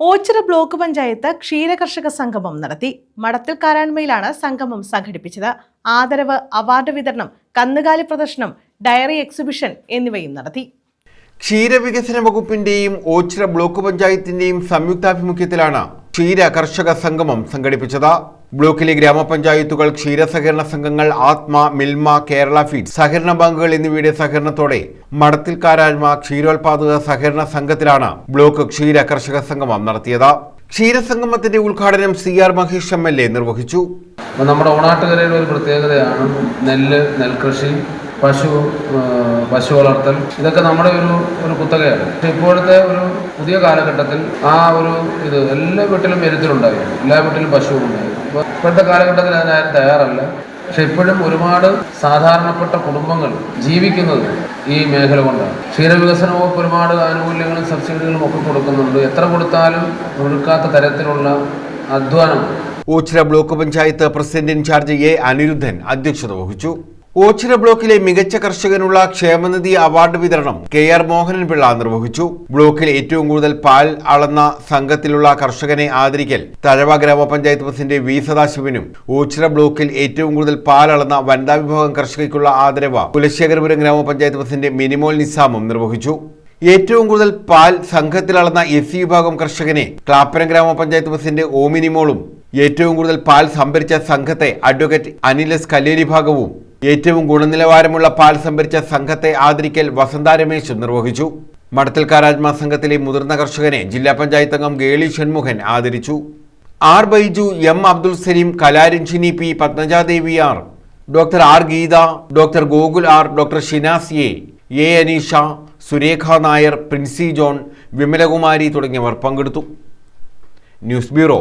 Ochira block panchayat ക്ഷീരകർഷക സംഗമം നടത്തി. മടത്തിൽ കാരാൺമയിലാണ് സംഗമം സംഘടിപ്പിച്ചത്. ആദരവ് അവാർഡ് വിതരണം കന്നുകാലി പ്രദർശനം ഡയറി എക്സിബിഷൻ എന്നിവയും നടത്തി. ക്ഷീരവികസന വകുപ്പിന്റെയും ഓച്ചിറ ബ്ലോക്ക് പഞ്ചായത്തിന്റെയും സംയുക്താഭിമുഖ്യത്തിലാണ് ക്ഷീര കർഷക സംഗമം സംഘടിപ്പിച്ചത്. ബ്ലോക്കിലെ ഗ്രാമപഞ്ചായത്തുകൾ ക്ഷീരസഹകരണ സംഘങ്ങൾ ആത്മ മിൽമ കേരള ഫീഡ് സഹകരണ ബാങ്കുകൾ എന്നിവയുടെ സഹകരണത്തോടെ മടത്തിൽക്കാരാഴ്മ ക്ഷീരോത്പാദക സഹകരണ സംഘത്തിലാണ് ബ്ലോക്ക് ക്ഷീര കർഷക സംഗമം നടത്തിയത്. ക്ഷീരസംഗമത്തിന്റെ ഉദ്ഘാടനം C R Mahesh M L A നിർവഹിച്ചു. നമ്മുടെ ഓണാട്ടുകരയുടെ ഒരു പ്രത്യേകതയാണ് നെല്ല് നെൽകൃഷി പശു പശു വളർത്തൽ ഇതൊക്കെ നമ്മുടെ ഒരു ഒരു കുത്തകയാണ്. പക്ഷെ ഇപ്പോഴത്തെ ഒരു പുതിയ കാലഘട്ടത്തിൽ ആ ഒരു ഇത് എല്ലാ വീട്ടിലും എരുത്തിലുണ്ടായി. എല്ലാ വീട്ടിലും പശു ഉണ്ടായി. ഇപ്പോഴത്തെ കാലഘട്ടത്തിൽ അതിനാരും തയ്യാറല്ല. പക്ഷെ ഇപ്പോഴും ഒരുപാട് സാധാരണപ്പെട്ട കുടുംബങ്ങൾ ജീവിക്കുന്നത് ഈ മേഖല കൊണ്ടാണ്. ക്ഷീരവികസന വകുപ്പ് ഒരുപാട് ആനുകൂല്യങ്ങളും സബ്സിഡികളും ഒക്കെ കൊടുക്കുന്നുണ്ട്. എത്ര കൊടുത്താലും ഒഴുക്കാത്ത തരത്തിലുള്ള അധ്വാനം. Ochira block panchayat president incharge A Aniruddhan അധ്യക്ഷത വഹിച്ചു. ഓച്ചിറ ബ്ലോക്കിലെ മികച്ച കർഷകനുള്ള ക്ഷേമനിധി അവാർഡ് വിതരണം കെ ആർ മോഹനൻ പിള്ള നിർവഹിച്ചു. ബ്ലോക്കിൽ ഏറ്റവും കൂടുതൽ പാൽ അളന്ന സംഘത്തിലുള്ള കർഷകനെ ആദരിക്കൽ തഴവ ഗ്രാമപഞ്ചായത്ത് പ്രസിഡന്റ് വി സദാശിവനും. ഓച്ചിറ ബ്ലോക്കിൽ ഏറ്റവും കൂടുതൽ പാൽ അളന്ന വനിതാ വിഭാഗം കർഷകയ്ക്കുള്ള ആദരവ് കുലശേഖരപുരം ഗ്രാമപഞ്ചായത്ത് പ്രസിഡന്റ് മിനിമോൾ നിസാമും നിർവഹിച്ചു. ഏറ്റവും കൂടുതൽ പാൽ സംഘത്തിൽ അളന്ന എസ് സി വിഭാഗം കർഷകനെ ക്ലാപ്പനം ഗ്രാമപഞ്ചായത്ത് പ്രസിഡന്റ് ഓമിനിമോളും. ഏറ്റവും കൂടുതൽ പാൽ സംഭരിച്ച സംഘത്തെ അഡ്വക്കേറ്റ് അനിലസ് കല്ലേരി ഭാഗവും ഏറ്റവും ഗുണനിലവാരമുള്ള പാൽ സംഭരിച്ച സംഘത്തെ ആദരിക്കൽ വസന്ത രമേശ് നിർവഹിച്ചു. മടത്തൽക്കാരാജ്മ സംഘത്തിലെ മുതിർന്ന കർഷകനെ ജില്ലാ പഞ്ചായത്ത് അംഗം ഗേളി ഷൺമുഖൻ ആദരിച്ചു. R Baiju M Abdul Salim Kalaranjini P Padmajadevi R doctor R Geetha doctor Gokul R doctor Shinas A A Aneesha Surekha Nair Princy John Vimalakumari തുടങ്ങിയവർ പങ്കെടുത്തു. News bureau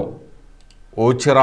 Ochira.